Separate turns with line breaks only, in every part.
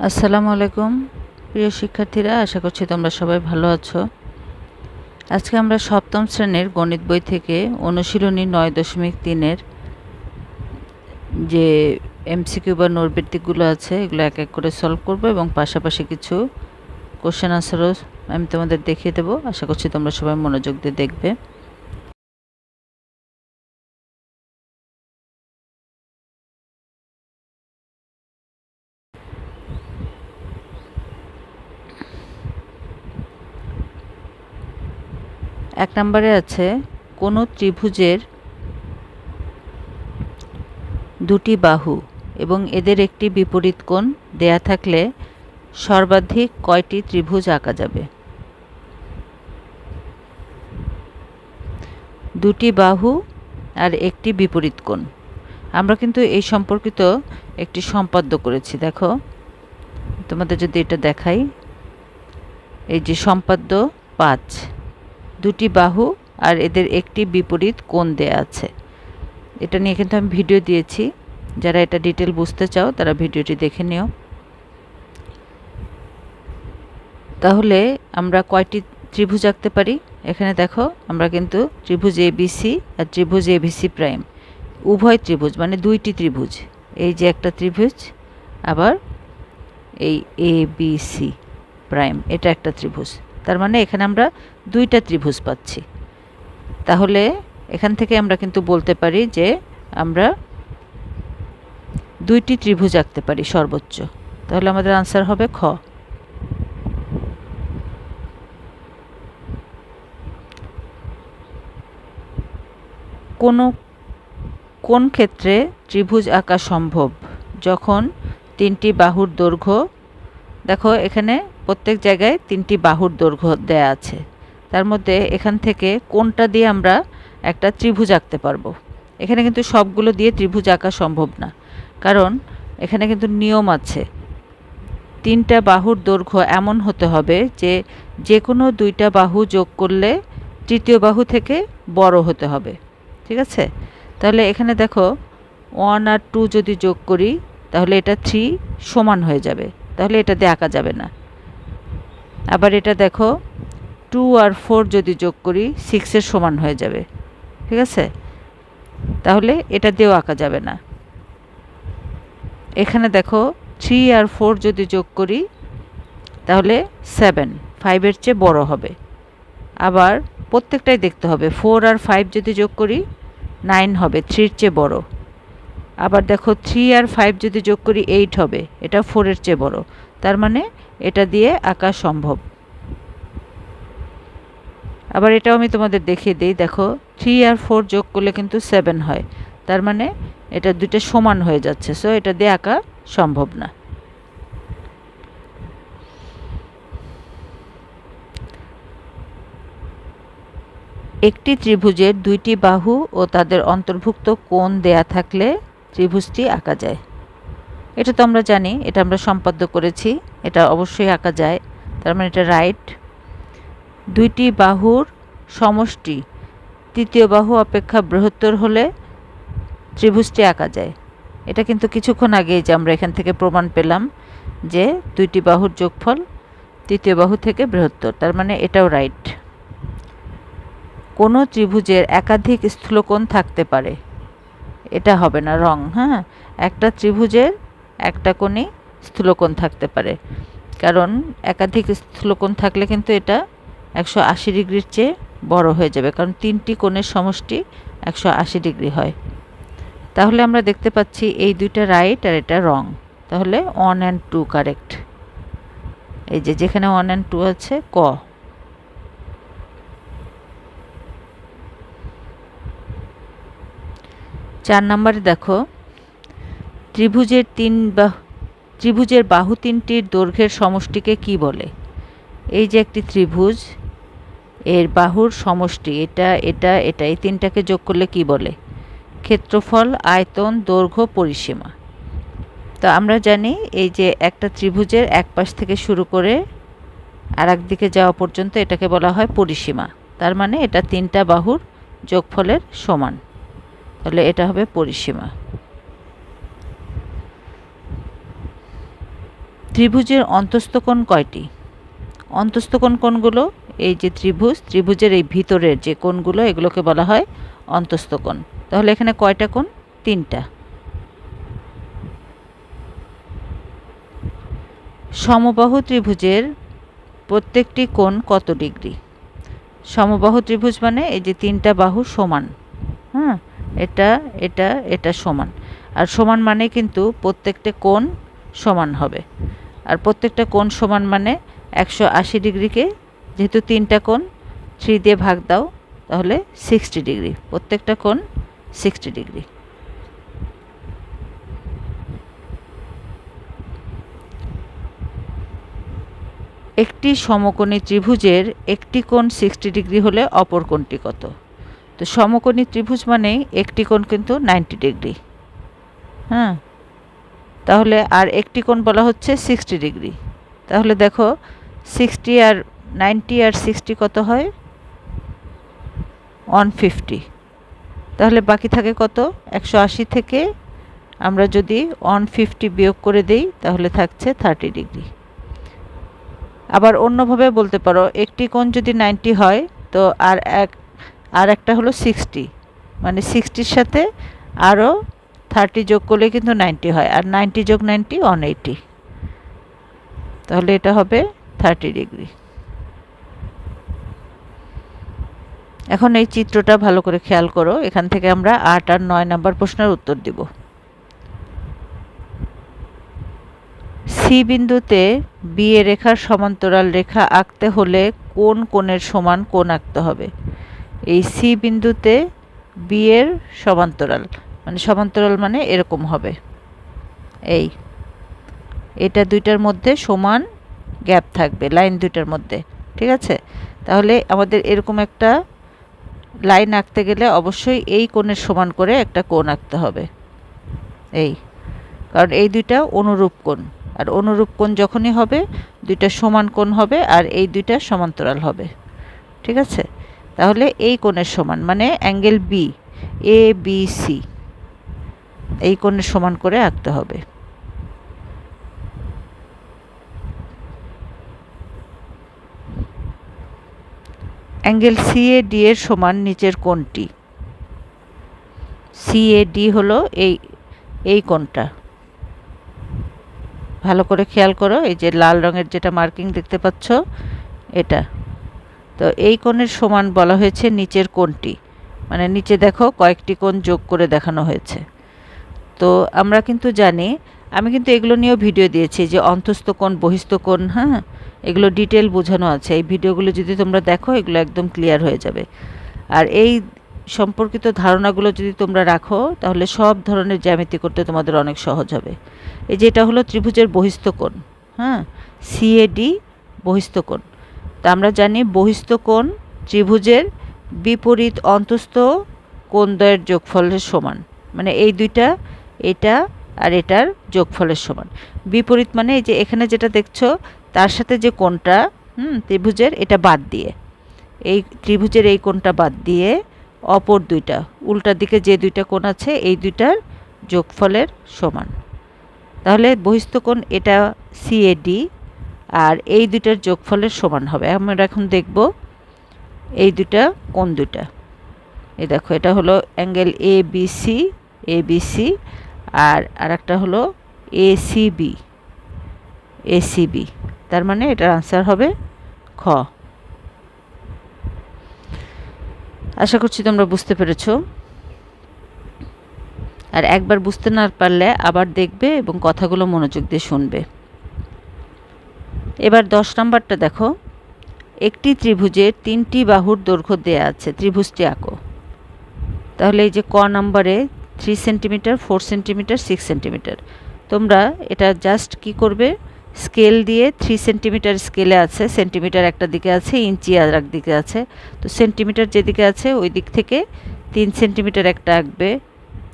আসসালামু আলাইকুম, প্রিয় শিক্ষার্থীরা, আশা করছি তোমরা সবাই ভালো আছো। আজকে আমরা সপ্তম শ্রেণির গণিত বই থেকে অনুশীলনী নয় দশমিক তিনের যে এমসিকিউ বা নৈর্বৃত্তিকগুলো আছে, এগুলো এক এক করে সলভ করব এবং পাশাপাশি কিছু কোশ্চেন আনসারও আমি তোমাদের দেখিয়ে দেবো। আশা করছি তোমরা সবাই মনোযোগ দিয়ে দেখবে। এক নম্বরে আছে, কোনো ত্রিভুজের দুটি বাহু এবং এদের একটি বিপরীত কোণ দেয়া থাকলে সর্বাধিক কয়টি ত্রিভুজ আঁকা যাবে? দুটি বাহু আর একটি বিপরীত কোণ। আমরা কিন্তু এই সম্পর্কিত একটি সম্পাদ্য করেছি, দেখো। তোমাদের যদি এটা দেখাই, এই যে সম্পাদ্য পাঁচ। দুটি বাহু আর এদের একটি বিপরীত কোণ দেয়া আছে। এটা নিয়ে কিন্তু আমি ভিডিও দিয়েছি। যারা এটা ডিটেল বুঝতে চাও, তারা ভিডিওটি দেখে নিও। তাহলে আমরা কয়টি ত্রিভুজ আঁকতে পারি? এখানে দেখো, আমরা কিন্তু ত্রিভুজ এ বিসি আর ত্রিভুজ এ বিসি প্রাইম উভয় ত্রিভুজ মানে দুইটি ত্রিভুজ। এই যে একটা ত্রিভুজ, আবার এই এ বি সি প্রাইম এটা একটা ত্রিভুজ। তার মানে এখানে আমরা দুইটা ত্রিভুজ পাচ্ছি। তাহলে এখান থেকে আমরা কিন্তু বলতে পারি যে আমরা দুইটি ত্রিভুজ আঁকতে পারি সর্বোচ্চ। তাহলে আমাদের আনসার হবে খ। কোনো, কোন ক্ষেত্রে ত্রিভুজ আঁকা সম্ভব? যখন তিনটি বাহুর দৈর্ঘ্য, দেখো এখানে প্রত্যেক জায়গায় তিনটি বাহুর দৈর্ঘ্য দেয়া আছে। তার মধ্যে এখান থেকে কোনটা দিয়ে আমরা একটা ত্রিভুজ আঁকতে পারব। এখানে কিন্তু সবগুলো দিয়ে ত্রিভুজ আঁকা সম্ভব না। কারণ এখানে কিন্তু নিয়ম আছে। তিনটা বাহুর দৈর্ঘ্য এমন হতে হবে যে যে কোনো দুইটা বাহু যোগ করলে তৃতীয় বাহু থেকে বড় হতে হবে। ঠিক আছে? তাহলে এখানে দেখো ওয়ান আর টু যদি যোগ করি, তাহলে এটা থ্রি সমান হয়ে যাবে। তাহলে এটা দিয়ে আঁকা যাবে না। আবার এটা দেখো টু আর ফোর যদি যোগ করি সিক্সের সমান হয়ে যাবে। ঠিক আছে? তাহলে এটা দিয়েও আঁকা যাবে না। এখানে দেখো থ্রি আর ফোর যদি যোগ করি, তাহলে সেভেন ফাইভের চেয়ে বড় হবে। আবার প্রত্যেকটাই দেখতে হবে ফোর আর ফাইভ যদি যোগ করি নাইন হবে থ্রির চেয়ে বড়। আবার দেখো থ্রি আর ফাইভ যদি যোগ করি এইট হবে, এটা ফোরের চেয়ে বড়। তার মানে এটা দিয়ে আঁকা সম্ভব। আবার এটাও আমি তোমাদের দেখিয়ে দিই, দেখো থ্রি আর ফোর যোগ করলে কিন্তু সেভেন হয়। তার মানে এটা দুইটা সমান হয়ে যাচ্ছে সো এটা দিয়ে আঁকা সম্ভব না। একটি ত্রিভুজের দুইটি বাহু ও তাদের অন্তর্ভুক্ত কোণ দেয়া থাকলে ত্রিভুজটি আঁকা যায়। এটা তো আমরা জানি, এটা আমরা সম্পাদ্য করেছি। এটা অবশ্যই আঁকা যায়। তার মানে এটা রাইট দুইটি বাহুর সমষ্টি, তৃতীয় বাহু অপেক্ষা বৃহত্তর হলে ত্রিভুজটি আঁকা যায়। এটা কিন্তু কিছুক্ষণ আগেই যে আমরা এখান থেকে প্রমাণ পেলাম যে দুইটি বাহুর যোগফল তৃতীয় বাহু থেকে বৃহত্তর, তার মানে এটাও রাইট কোনো ত্রিভুজের একাধিক স্থূলকোণ থাকতে পারে। এটা হবে না রং হ্যাঁ? একটা ত্রিভুজের একটা কোণে স্থূলকোণ থাকতে পারে। কারণ একাধিক স্থূলকোণ থাকলে কিন্তু এটা একশো আশি ডিগ্রির চেয়ে বড় হয়ে যাবে। কারণ তিনটি কোণের সমষ্টি একশো আশি ডিগ্রি হয়। তাহলে আমরা দেখতে পাচ্ছি এই দুইটা রাইট আর এটা রং তাহলে ওয়ান অ্যান্ড টু কারেক্ট এই যে যেখানে ওয়ান অ্যান্ড টু আছে, ক। চার নম্বরে দেখো, ত্রিভুজের তিন বা ত্রিভুজের বাহু তিনটির দৈর্ঘ্যের সমষ্টিকে কি বলে? এই যে একটি ত্রিভুজ, এর বাহুর সমষ্টি, এটা এটা এটা, এই তিনটাকে যোগ করলে কি বলে? ক্ষেত্রফল, আয়তন, দৈর্ঘ্য, পরিসীমা। তো আমরা জানি এই যে একটা ত্রিভুজের এক পাশ থেকে শুরু করে আর দিকে যাওয়া পর্যন্ত এটাকে বলা হয় পরিসীমা। তার মানে এটা তিনটা বাহুর যোগফলের সমান। তাহলে এটা হবে পরিসীমা। ত্রিভুজের অন্তস্থ কোণ কয়টি? অন্তস্থ কোণ কোনগুলো এই যে ত্রিভুজ, ত্রিভুজের এই ভিতরের যে কোণগুলো, এগুলোকে বলা হয় অন্তস্থ কোণ। তাহলে এখানে কয়টা কোণ? তিনটা। সমবাহু ত্রিভুজের প্রত্যেকটি কোণ কত ডিগ্রি? সমবাহু ত্রিভুজ মানে এই যে তিনটা বাহু সমান। হ্যাঁ এটা এটা এটা সমান। আর সমান মানে কিন্তু প্রত্যেকটা কোণ সমান হবে। আর প্রত্যেকটা কোণ সমান মানে একশো আশি ডিগ্রিকে, যেহেতু তিনটা কোণ, থ্রি দিয়ে ভাগ দাও, তাহলে সিক্সটি ডিগ্রি। প্রত্যেকটা কোণ সিক্সটি ডিগ্রি। একটি সমকোণী ত্রিভুজের একটি কোণ সিক্সটি ডিগ্রি হলে অপর কোণটি কত? তো সমকোণী ত্রিভুজ মানেই একটি কোণ কিন্তু নাইনটি ডিগ্রি। হ্যাঁ? তাহলে আর একটি কোণ বলা হচ্ছে সিক্সটি ডিগ্রি তাহলে দেখো সিক্সটি আর নাইনটি আর সিক্সটি কত হয়? ওয়ান ফিফটি তাহলে বাকি থাকে কত? একশো আশি থেকে আমরা যদি ওয়ান ফিফটি বিয়োগ করে দিই, তাহলে থাকছে থার্টি ডিগ্রি আবার অন্যভাবে বলতে পারো, একটি কোণ যদি নাইনটি হয়, তো আর এক, আর একটা হলো সিক্সটি মানে সিক্সটির সাথে আরও থার্টি যোগ করলে কিন্তু নাইনটি হয়, আর নাইনটি যোগ নাইনটি ওয়ান এইটি তাহলে এটা হবে থার্টি ডিগ্রি এখন এই চিত্রটা ভালো করে খেয়াল করো, এখান থেকে আমরা আট আর নয় নাম্বার প্রশ্নের উত্তর দিব। সি বিন্দুতে বিয়ে রেখার সমান্তরাল রেখা আঁকতে হলে কোন কোণের সমান কোণ আঁকতে হবে? এই সি বিন্দুতে বিয়ের সমান্তরাল। মানে সমান্তরাল মানে এরকম হবে। এই। এটা দুইটার মধ্যে সমান গ্যাপ থাকবে, লাইন দুইটার মধ্যে, ঠিক আছে? তাহলে আমাদের এরকম একটা লাইন আঁকতে গেলে অবশ্যই এই কোণের সমান করে একটা কোণ আঁকতে হবে। এই। কারণ এই দুইটা অনুরূপ কোণ। আর অনুরূপ কোণ যখনই হবে, দুইটা সমান কোণ হবে আর এই দুইটা সমান্তরাল হবে। ঠিক আছে? তাহলে এই কোণের সমান মানে angle B A B C এই কোণের সমান করে আঁকতে হবে। অ্যাঙ্গেল সিএডি এর সমান নিচের কোণটি। সিএডি হলো এই এই কোণটা। ভালো করে খেয়াল করো, এই যে লাল রঙের যেটা মার্কিং দেখতে পাচ্ছ, এটা। তো এই কোণের সমান বলা হয়েছে নিচের কোণটি। মানে নিচে দেখো কয়েকটি কোণ যোগ করে দেখানো হয়েছে। তো আমরা কিন্তু জানি, আমি কিন্তু এগুলো নিয়েও ভিডিও দিয়েছি যে অন্তস্থ কোণ, বহিস্থ কোণ হ্যাঁ এগুলো ডিটেল বোঝানো আছে। এই ভিডিওগুলো যদি তোমরা দেখো, এগুলো একদম ক্লিয়ার হয়ে যাবে। আর এই সম্পর্কিত ধারণাগুলো যদি তোমরা রাখো, তাহলে সব ধরনের জ্যামিতি করতে তোমাদের অনেক সহজ হবে। এই যে এটা হলো ত্রিভুজের বহিস্থ কোণ হ্যাঁ সিএডি বহিস্থ কোণ। তা আমরা জানি বহিস্থ কোণ ত্রিভুজের বিপরীত অন্তস্থ কোণদ্বয়ের যোগফলের সমান। মানে এই দুইটা এটা আর এটার যোগফলের সমান। বিপরীত মানে এই যে এখানে যেটা দেখছ, তার সাথে যে কোণটা, হুম, ত্রিভুজের, এটা বাদ দিয়ে। এই ত্রিভুজের এই কোণটা বাদ দিয়ে অপর দুইটা, উল্টার দিকে যে দুইটা কোণ আছে, এই দুইটার যোগফলের সমান। তাহলে বহিস্থ কোণ এটা সিএডি আর এই দুইটার যোগফলের সমান হবে। আমরা এখন দেখব এই দুটা কোন দুটা এই দেখো, এটা হলো angle A B C A B C আর আরেকটা হলো ACB C B A C B তার মানে এটার আনসার হবে খ। আশা করছি তোমরা বুঝতে পেরেছ। আর একবার বুঝতে না পারলে আবার দেখবে এবং কথাগুলো মনোযোগ দিয়ে শুনবে। এবার দশ নম্বরটা দেখো। একটি ত্রিভুজের তিনটি বাহুর দৈর্ঘ্য দেয়া আছে, ত্রিভুজটি আঁকো। তাহলে এই যে ক নাম্বারে three centimetre four centimetre six centimetre তোমরা এটা জাস্ট কি করবে? স্কেল দিয়ে থ্রি সেন্টিমিটার স্কেলে আছে সেন্টিমিটার একটা দিকে আছে ইঞ্চি আর এক দিকে আছে। তো সেন্টিমিটার যেদিকে আছে, ওই দিক থেকে তিন সেন্টিমিটার একটা আঁকবে,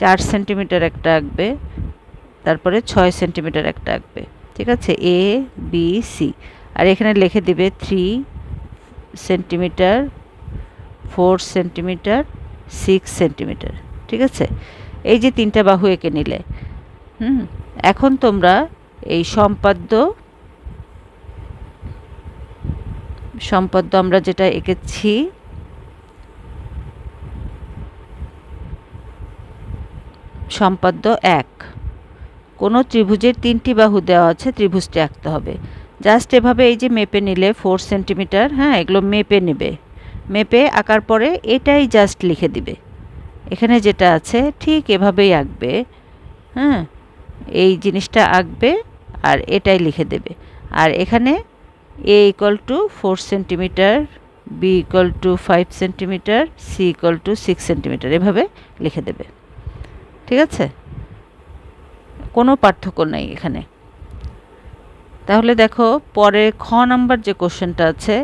চার সেন্টিমিটার একটা আঁকবে, তারপরে ছয় সেন্টিমিটার একটা আঁকবে। ঠিক আছে? এ বি সি আর এখানে লিখে দিবে three centimetre four centimetre six centimetre ঠিক আছে? এই যে তিনটা বাহু এঁকে নিলে। হুম? এখন তোমরা এই সম্পাদ্য সম্পাদ্য আমরা যেটা এঁকেছি, সম্পাদ্য এক। কোনো ত্রিভুজের তিনটি বাহু দেওয়া আছে, ত্রিভুজটি আঁকতে হবে। জাস্ট এভাবে এই যে মেপে নিলে ফোর সেন্টিমিটার হ্যাঁ এগুলো মেপে নেবে। মেপে আঁকার পরে এটাই জাস্ট লিখে দিবে। এখানে যেটা আছে, ঠিক এভাবেই আঁকবে হ্যাঁ এই জিনিসটা আঁকবে আর এটাই লিখে দেবে। আর এখানে A equal to four centimetre B equal to five centimetre C equal to six centimetre এভাবে লিখে দেবে। ঠিক আছে? কোনো পার্থক্য নেই এখানে। তাহলে দেখো, পরে খ নাম্বার যে কোশ্চেনটা আছে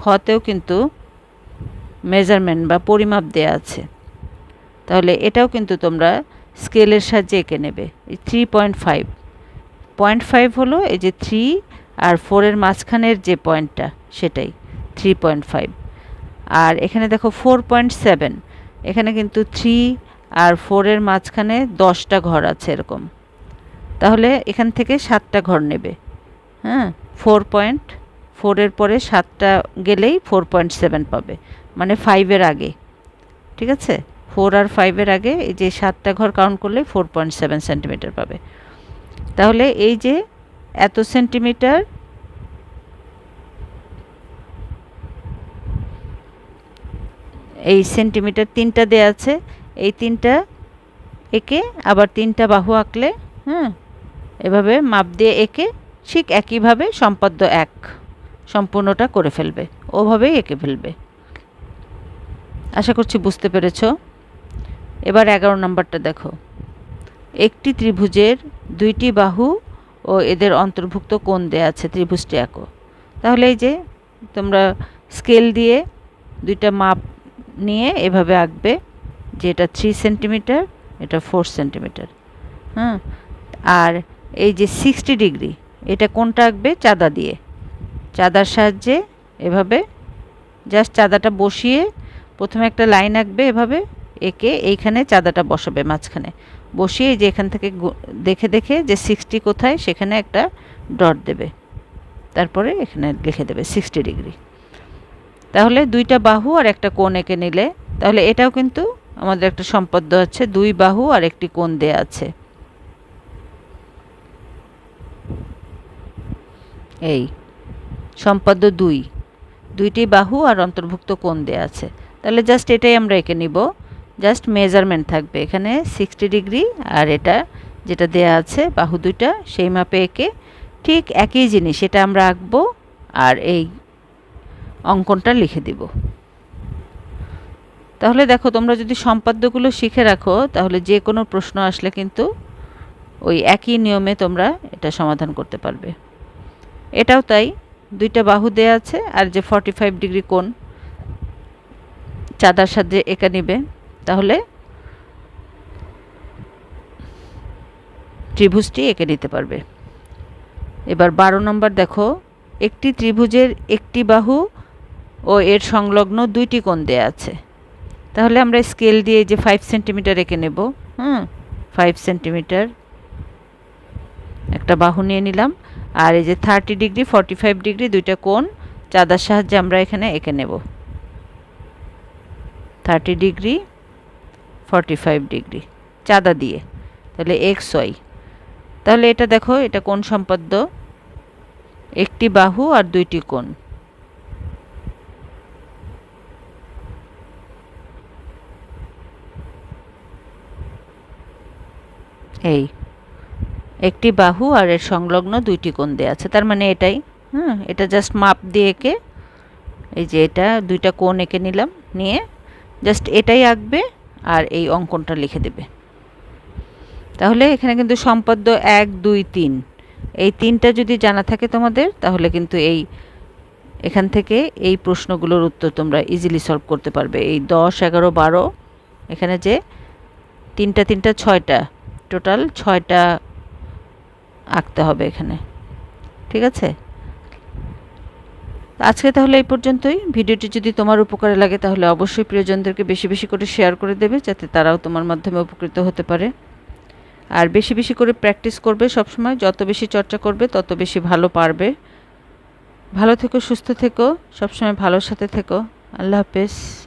খতেও কিন্তু মেজারমেন্ট বা পরিমাপ দেয়া আছে। তাহলে এটাও কিন্তু তোমরা স্কেলের সাহায্যে এঁকে নেবে। এই three point five point five হলো এই যে থ্রি আর ফোরের মাঝখানের যে পয়েন্টটা সেটাই থ্রি পয়েন্ট ফাইভ আর এখানে দেখো ফোর পয়েন্ট সেভেন এখানে কিন্তু থ্রি আর ফোরের মাঝখানে দশটা ঘর আছে এরকম। তাহলে এখান থেকে সাতটা ঘর নেবে। হ্যাঁ ফোর পয়েন্ট ফোরের পরে সাতটা গেলেই ফোর পয়েন্ট সেভেন পাবে। মানে ফাইভের আগে। ঠিক আছে? ফোর আর ফাইভের আগে এই যে সাতটা ঘর কাউন্ট করলে ফোর পয়েন্ট সেভেন সেন্টিমিটার পাবে। তাহলে এই যে এত সেন্টিমিটার এই সেন্টিমিটার তিনটা দেয়া আছে, এই তিনটা এঁকে আবার তিনটা বাহু আঁকলে হ্যাঁ এভাবে মাপ দিয়ে এঁকে ঠিক একইভাবে সম্পাদ্য এক সম্পূর্ণটা করে ফেলবে, ওভাবেই এঁকে ফেলবে। আশা করছি বুঝতে পেরেছ। এবার এগারো নম্বরটা দেখো। একটি ত্রিভুজের দুইটি বাহু ও এদের অন্তর্ভুক্ত কোণ দেয়া আছে, ত্রিভুজটি একো তাহলে এই যে তোমরা স্কেল দিয়ে দুইটা মাপ নিয়ে এভাবে আঁকবে, যে এটা থ্রি সেন্টিমিটার এটা ফোর সেন্টিমিটার হ্যাঁ আর এই যে সিক্সটি ডিগ্রি এটা কোনটা আঁকবে? চাঁদা দিয়ে। চাঁদার সাহায্যে এভাবে জাস্ট চাঁদাটা বসিয়ে প্রথমে একটা লাইন আঁকবে এভাবে এঁকে এইখানে চাঁদাটা বসাবে মাঝখানে। বসিয়ে যে এখান থেকে দেখে দেখে যে সিক্সটি কোথায়, সেখানে একটা ডট দেবে। তারপরে এখানে লিখে দেবে সিক্সটি ডিগ্রি তাহলে দুইটা বাহু আর একটা কোণ এঁকে নিলে, তাহলে এটাও কিন্তু আমাদের একটা সম্পদ আছে, দুই বাহু আর একটি কোণ দেয়া আছে। এই সম্পাদ্য দুই। দুইটি বাহু আর অন্তর্ভুক্ত কোণ দেয়া আছে। তাহলে জাস্ট এটাই আমরা এঁকে নিব। জাস্ট মেজারমেন্ট থাকবে। এখানে সিক্সটি ডিগ্রি আর এটা যেটা দেয়া আছে, বাহু দুইটা, সেই মাপে এঁকে ঠিক একই জিনিস, এটা আমরা আঁকবো আর এই অঙ্কনটা লিখে দিব। তাহলে দেখো, তোমরা যদি সম্পাদ্যগুলো শিখে রাখো, তাহলে যে কোনো প্রশ্ন আসলে কিন্তু ওই একই নিয়মে তোমরা এটা সমাধান করতে পারবে। এটাও তাই, দুইটা বাহু দেয়া আছে আর যে ফর্টি ফাইভ ডিগ্রি কোণ, চাঁদার সাথে এঁকে নিবে। তাহলে ত্রিভুজটি এঁকে নিতে পারবে। এবার বারো নম্বর দেখো, একটি ত্রিভুজের একটি বাহু ও এর সংলগ্ন দুইটি কোণ দেয়া আছে। তাহলে আমরা স্কেল দিয়ে যে ফাইভ সেন্টিমিটার এঁকে নেব, হুম ফাইভ সেন্টিমিটার একটা বাহু নিয়ে নিলাম। আর এই যে thirty degree forty five degree দুইটা কোণ, চাঁদার সাহায্যে আমরা এখানে এঁকে নেব। Thirty degree forty five degree চাঁদা দিয়ে, তাহলে এক্স ওয়াই তাহলে এটা দেখো, এটা কোন সম্পাদ্য? একটি বাহু আর দুইটি কোণ। এই, একটি বাহু আর এর সংলগ্ন দুইটি কোণ দেওয়া আছে, তার মানে এটাই। হ্যাঁ এটা জাস্ট মাপ দিয়ে এঁকে, এই যে এটা, দুইটা কোণ এঁকে নিলাম, নিয়ে জাস্ট এটাই আঁকবে আর এই অঙ্কনটা লিখে দেবে। তাহলে এখানে কিন্তু সম্পাদ্য এক, দুই, তিন। এই তিনটা যদি জানা থাকে তোমাদের, তাহলে কিন্তু এই, এখান থেকে এই প্রশ্নগুলোর উত্তর তোমরা ইজিলি সলভ করতে পারবে। এই দশ, এগারো, বারো, এখানে যে তিনটা তিনটা, ছয়টা টোটাল ছয়টা আঁকতে হবে এখানে। ঠিক আছে? আজকে তাহলে এই পর্যন্তই। ভিডিওটি যদি তোমার উপকারে লাগে তাহলে অবশ্যই প্রিয়জনদেরকে বেশি বেশি করে শেয়ার করে দেবে, যাতে তারাও তোমার মাধ্যমে উপকৃত হতে পারে। আর বেশি বেশি করে প্র্যাকটিস করবে সবসময়, যত বেশি চর্চা করবে, তত বেশি ভালো পারবে। ভালো থেকো, সুস্থ থেকো, সবসময় ভালোর সাথে থেকো। আল্লাহ হাফেজ।